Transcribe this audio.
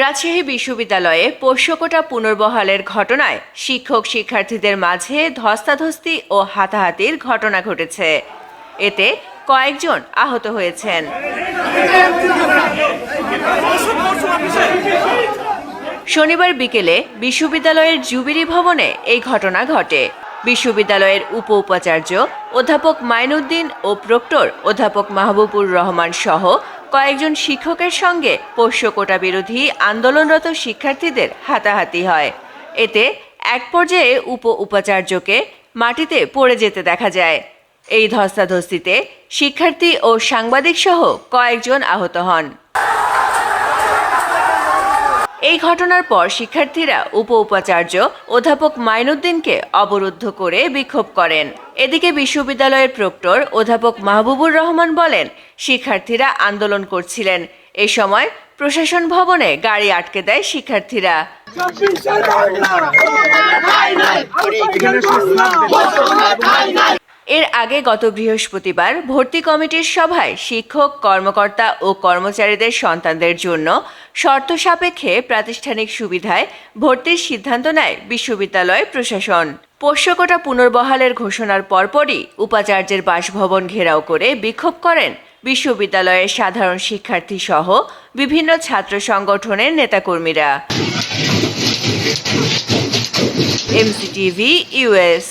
রাজশাহী বিশ্ববিদ্যালয়ে পোষ্যকোটা পুনর্বহালের ঘটনায় শিক্ষক শিক্ষার্থীদের মাঝে ধস্তাধস্তি ও হাতাহাতির ঘটনা ঘটেছে। এতে কয়েকজন আহত হয়েছেন। শনিবার বিকেলে বিশ্ববিদ্যালয়ের জুবিলি ভবনে এই ঘটনা ঘটে। বিশ্ববিদ্যালয়ের উপ উপাচার্য অধ্যাপক মাইনুদ্দিন ও প্রক্টর অধ্যাপক মাহবুবুর রহমান সহ কয়েকজন শিক্ষকের সঙ্গে পোষ্য কোটা বিরোধী আন্দোলনরত শিক্ষার্থীদের হাতাহাতি হয়। এতে এক পর্যায়ে উপ উপাচার্যকে মাটিতে পড়ে যেতে দেখা যায়। এই ধস্তাধস্তিতে শিক্ষার্থী ও সাংবাদিক সহ কয়েকজন আহত হন। ঘটনার পর শিক্ষার্থীরা উপ উপাচার্য অধ্যাপক মাইনুদ্দিনকে অবরুদ্ধ করে বিক্ষোভ করেন। এদিকে বিশ্ববিদ্যালয়ের প্রক্টর অধ্যাপক মাহবুবুর রহমান বলেন শিক্ষার্থীরা আন্দোলন করছিলেন। এ সময় প্রশাসন ভবনে গাড়ি আটকে দেয় শিক্ষার্থীরা। এর আগে গত বৃহস্পতিবার ভর্তি কমিটির সভায় শিক্ষক, কর্মকর্তা ও কর্মচারীদের সন্তানদের জন্য শর্ত সাপেক্ষে প্রাতিষ্ঠানিক সুবিধায় ভর্তির সিদ্ধান্ত নেয় বিশ্ববিদ্যালয় প্রশাসন। পোষ্যকোটা পুনর্বহালের ঘোষণার পরপরই উপাচার্যের বাসভবন ঘেরাও করে বিক্ষোভ করেন বিশ্ববিদ্যালয়ের সাধারণ শিক্ষার্থী সহ বিভিন্ন ছাত্র সংগঠনের নেতাকর্মীরা। MCTV US